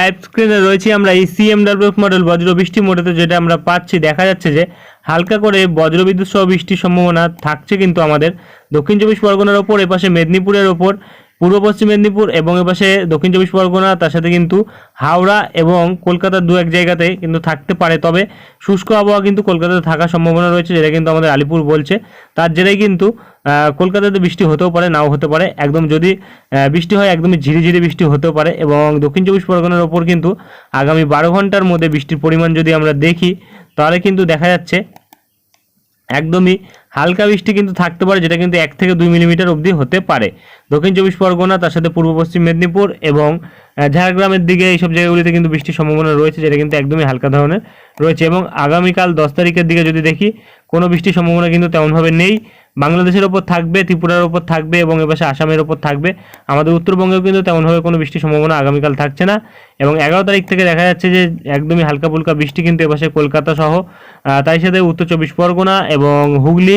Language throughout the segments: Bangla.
লাইভ স্ক্রিনে রয়েছে আমরা এই সিএমডাব্লিউ মডেল বজ্র বৃষ্টি মোডেতে, যেটা আমরা পাচ্ছি। দেখা যাচ্ছে যে হালকা করে বজ্রবিদ্যুৎ সহ বৃষ্টির সম্ভাবনা থাকছে কিন্তু আমাদের। দক্ষিণ চব্বিশ পরগনার ওপর, এপাশে মেদিনীপুরের ওপর পূর্ব পশ্চিম মেদিনীপুর এবং এপাশে দক্ষিণ চব্বিশ পরগনা, তার সাথে কিন্তু হাওড়া এবং কলকাতার দু এক জায়গাতে কিন্তু থাকতে পারে। তবে শুষ্ক আবহাওয়া কিন্তু কলকাতাতে থাকার সম্ভাবনা রয়েছে, যেটা কিন্তু আমাদের আলিপুর বলছে। তার জেরেই কিন্তু কলকাতাতে বৃষ্টি হতেও পারে, নাও হতে পারে। একদম যদি বৃষ্টি হয়, একদমই ঝিরিঝিরি বৃষ্টি হতেও পারে এবং দক্ষিণ চব্বিশ পরগনার ওপর কিন্তু আগামী বারো ঘণ্টার মধ্যে বৃষ্টির পরিমাণ যদি আমরা দেখি, তাহলে কিন্তু দেখা যাচ্ছে একদমই হালকা বৃষ্টি কিন্তু থাকতে পারে, যেটা কিন্তু এক থেকে দুই মিলিমিটার অবধি হতে পারে। দক্ষিণ চব্বিশ পরগনা, তার সাথে পূর্ব পশ্চিম মেদিনীপুর এবং ঝাড়গ্রামের দিকে এইসব জায়গাগুলিতে কিন্তু বৃষ্টির সম্ভাবনা রয়েছে, যেটা কিন্তু একদমই হালকা ধরনের রয়েছে। এবং আগামীকাল দশ তারিখের দিকে যদি দেখি, কোনো বৃষ্টির সম্ভাবনা কিন্তু তেমনভাবে নেই। বাংলাদেশের ওপর থাকবে, ত্রিপুরার ওপর থাকবে এবং এপাশে আসামের ওপর থাকবে। আমাদের উত্তরবঙ্গেও কিন্তু তেমনভাবে কোনো বৃষ্টির সম্ভাবনা আগামীকাল থাকছে না। এবং এগারো তারিখ থেকে দেখা যাচ্ছে যে একদমই হালকা ফুলকা বৃষ্টি কিন্তু এপাশে কলকাতা সহ তাই সাথে উত্তর চব্বিশ পরগনা এবং হুগলি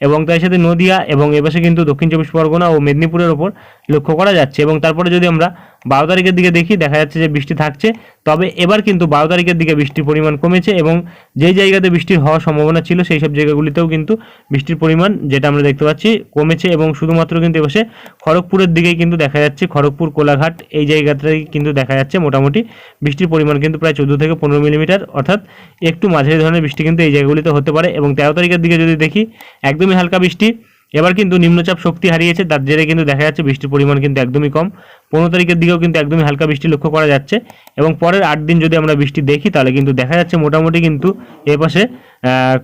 এবং তার সাথে নদিয়া এবং এপাশে কিন্তু দক্ষিণ চব্বিশ পরগনা ও মেদিনীপুরের ওপর লক্ষ্য করা যাচ্ছে এবং তারপরে যদি আমরা বারো তারিখের দিকে দেখি, দেখা যাচ্ছে যে বৃষ্টি থাকছে। তবে এবার কিন্তু বারো তারিখের দিকে বৃষ্টির পরিমাণ কমেছে এবং যেই জায়গাতে বৃষ্টির হওয়ার সম্ভাবনা ছিল, সেই সব জায়গাগুলিতেও কিন্তু বৃষ্টির পরিমাণ যেটা আমরা দেখতে পাচ্ছি কমেছে এবং শুধুমাত্র কিন্তু এপাশে খড়গপুরের দিকেই কিন্তু দেখা যাচ্ছে। খড়গপুর, কোলাঘাট এই জায়গাটাই কিন্তু দেখা যাচ্ছে মোটামুটি বৃষ্টির পরিমাণ কিন্তু প্রায় চোদ্দ থেকে পনেরো মিলিমিটার। অর্থাৎ একটু মাঝারি ধরনের বৃষ্টি কিন্তু এই জায়গাগুলিতে হতে পারে এবং তেরো তারিখের দিকে যদি দেখি একদমই হালকা বৃষ্টি। এবার কিন্তু নিম্নচাপ শক্তি হারিয়েছে তার জেরে কিন্তু দেখা যাচ্ছে বৃষ্টির পরিমাণ কিন্তু একদমই কম। পনেরো তারিখের দিকেও কিন্তু একদমই হালকা বৃষ্টি লক্ষ্য করা যাচ্ছে এবং পরের আট দিন যদি আমরা বৃষ্টি দেখি তাহলে কিন্তু দেখা যাচ্ছে মোটামুটি কিন্তু এপাশে আহ,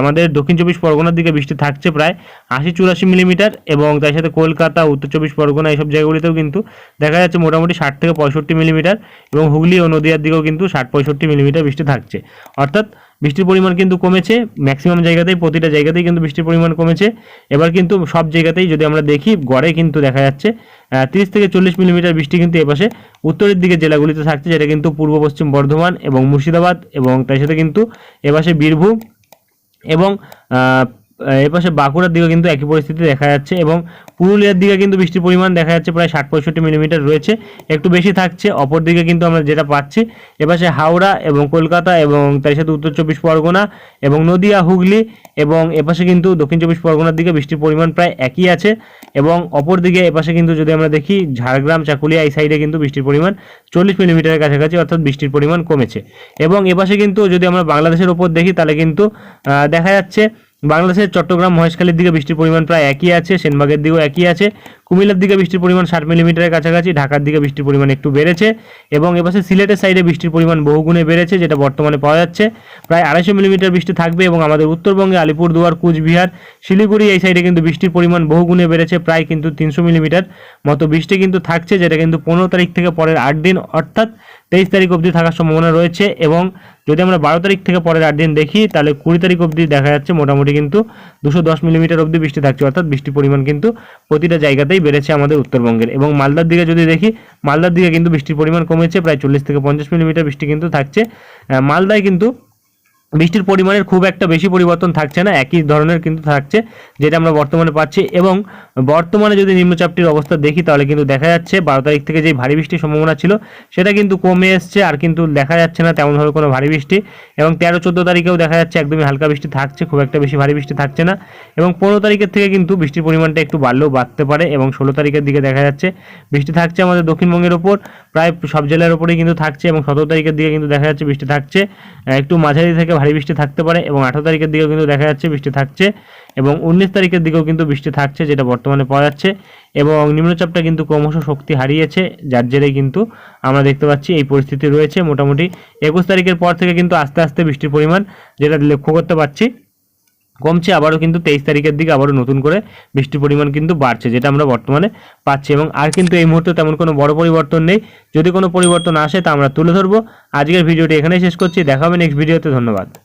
আমাদের দক্ষিণ চব্বিশ পরগনার দিকে বৃষ্টি থাকছে প্রায় আশি চুরাশি মিলিমিটার এবং তার সাথে কলকাতা উত্তর চব্বিশ পরগনা এইসব জায়গাগুলিতেও কিন্তু দেখা যাচ্ছে মোটামুটি ষাট থেকে পঁয়ষট্টি মিলিমিটার এবং হুগলি ও নদিয়ার দিকেও কিন্তু ষাট পঁয়ষট্টি মিলিমিটার বৃষ্টি থাকছে। অর্থাৎ বৃষ্টির পরিমাণ কিন্তু কমেছে ম্যাক্সিমাম জায়গাতেই, প্রতিটা জায়গাতেই কিন্তু বৃষ্টির পরিমাণ কমেছে। এবার কিন্তু সব জায়গাতেই যদি আমরা দেখি, গড়ে কিন্তু দেখা যাচ্ছে তিরিশ থেকে চল্লিশ মিলিমিটার বৃষ্টি কিন্তু এপাশে। উত্তরের দিকে জেলাগুলিতে থাকছে, যেটা কিন্তু পূর্ব পশ্চিম বর্ধমান এবং মুর্শিদাবাদ এবং তার সাথে কিন্তু এপাশে বীরভূম এবং এপাশে বাঁকুড়ার দিকে কিন্তু একই পরিস্থিতি দেখা যাচ্ছে এবং পুরুলিয়ার দিকে কিন্তু বৃষ্টির পরিমাণ দেখা যাচ্ছে প্রায় ষাট পঁয়ষট্টি মিলিমিটার রয়েছে। একটু বেশি থাকছে অপর দিকে কিন্তু আমরা যেটা পাচ্ছি, এপাশে হাওড়া এবং কলকাতা এবং তার সাথে উত্তর চব্বিশ পরগনা এবং নদিয়া, হুগলি এবং এপাশে কিন্তু দক্ষিণ চব্বিশ পরগনার দিকে বৃষ্টির পরিমাণ প্রায় একই আছে এবং অপর দিকে এপাশে কিন্তু যদি আমরা দেখি, ঝাড়গ্রাম, চাকুলিয়া এই সাইডে কিন্তু বৃষ্টির পরিমাণ চল্লিশ মিলিমিটারের কাছাকাছি অর্থাৎ বৃষ্টির পরিমাণ কমেছে। এবং এপাশে কিন্তু যদি আমরা বাংলাদেশের ওপর দেখি, তাহলে কিন্তু দেখা যাচ্ছে বাংলাদেশের চট্টগ্রাম মহেশখালীর দিকে বৃষ্টির পরিমাণ প্রায় একই আছে, সেনবাগের দিকেও একই আছে, কুমিল্লার দিকে বৃষ্টির পরিমাণ ষাট মিলিমিটারের কাছাকাছি, ঢাকার দিকে বৃষ্টির পরিমাণ একটু বেড়েছে এবং এপাশে সিলেটের সাইডে বৃষ্টির পরিমাণ বহুগুণে বেড়েছে, যেটা বর্তমানে পাওয়া যাচ্ছে। প্রায় আড়াইশো মিলিমিটার বৃষ্টি থাকবে এবং আমাদের উত্তরবঙ্গে আলিপুরদুয়ার, কুচবিহার, শিলিগুড়ি এই সাইডে কিন্তু বৃষ্টির পরিমাণ বহুগুণে বেড়েছে, প্রায় কিন্তু তিনশো মিলিমিটার মতো বৃষ্টি কিন্তু থাকছে, যেটা কিন্তু পনেরো তারিখ থেকে পরের আট দিন, অর্থাৎ তেইশ তারিখ অবধি থাকার সম্ভাবনা রয়েছে এবং যদি আমরা বারো তারিখ থেকে পরের আট দিন দেখি, তাহলে কুড়ি তারিখ অবধি দেখা যাচ্ছে মোটামুটি কিন্তু দুশো দশ মিলিমিটার অবধি বৃষ্টি থাকছে। অর্থাৎ বৃষ্টির পরিমাণ কিন্তু প্রতিটা জায়গাতেই বেড়েছে আমাদের উত্তরবঙ্গের। এবং মালদার দিকে যদি দেখি, মালদার দিকে কিন্তু বৃষ্টির পরিমাণ কমেছে, প্রায় চল্লিশ থেকে পঞ্চাশ মিলিমিটার বৃষ্টি কিন্তু থাকছে। মালদায় কিন্তু বৃষ্টির পরিমাণের খুব একটা বেশি পরিবর্তন থাকছে না, একই ধরনের কিন্তু থাকছে যেটা আমরা বর্তমানে পাচ্ছি এবং বর্তমানে যদি নিম্নচাপটির অবস্থা দেখি তাহলে কিন্তু দেখা যাচ্ছে বারো তারিখ থেকে যে ভারী বৃষ্টির সম্ভাবনা ছিল সেটা কিন্তু কমে এসছে আর কিন্তু দেখা যাচ্ছে না তেমনভাবে কোনো ভারী বৃষ্টি এবং তেরো চোদ্দ তারিখেও দেখা যাচ্ছে একদমই হালকা বৃষ্টি থাকছে, খুব একটা বেশি ভারী বৃষ্টি থাকছে না এবং পনেরো তারিখের থেকে কিন্তু বৃষ্টির পরিমাণটা একটু বাড়লেও বাড়তে পারে এবং ষোলো তারিখের দিকে দেখা যাচ্ছে বৃষ্টি থাকছে আমাদের দক্ষিণবঙ্গের ওপর, প্রায় সব জেলার ওপরেই কিন্তু থাকছে এবং সতেরো তারিখের দিকে কিন্তু দেখা যাচ্ছে বৃষ্টি থাকছে। একটু মাঝারি থেকে ভারী বৃষ্টি থাকতে পারে এবং আঠারো তারিখের দিকেও কিন্তু দেখা যাচ্ছে বৃষ্টি থাকছে এবং উনিশ তারিখের দিকেও কিন্তু বৃষ্টি থাকছে, যেটা বর্তমানে পাওয়া যাচ্ছে এবং নিম্নচাপটা কিন্তু ক্রমশ শক্তি হারিয়েছে, যার জেরে কিন্তু আমরা দেখতে পাচ্ছি এই পরিস্থিতি রয়েছে মোটামুটি। একুশ তারিখের পর থেকে কিন্তু আস্তে আস্তে বৃষ্টির পরিমাণ যেটা লক্ষ্য করতে পারছি, কমছে আবারও কিন্তু তেইশ তারিখের দিকে আবারও নতুন করে বৃষ্টির পরিমাণ কিন্তু বাড়ছে, যেটা আমরা বর্তমানে পাচ্ছি এবং আর কিন্তু এই মুহূর্তে তেমন কোনো বড় পরিবর্তন নেই। যদি কোনো পরিবর্তন আসে তা আমরা তুলে ধরবো। আজকের ভিডিওটি এখানেই শেষ করছি, দেখা হবে নেক্সট ভিডিওতে ধন্যবাদ।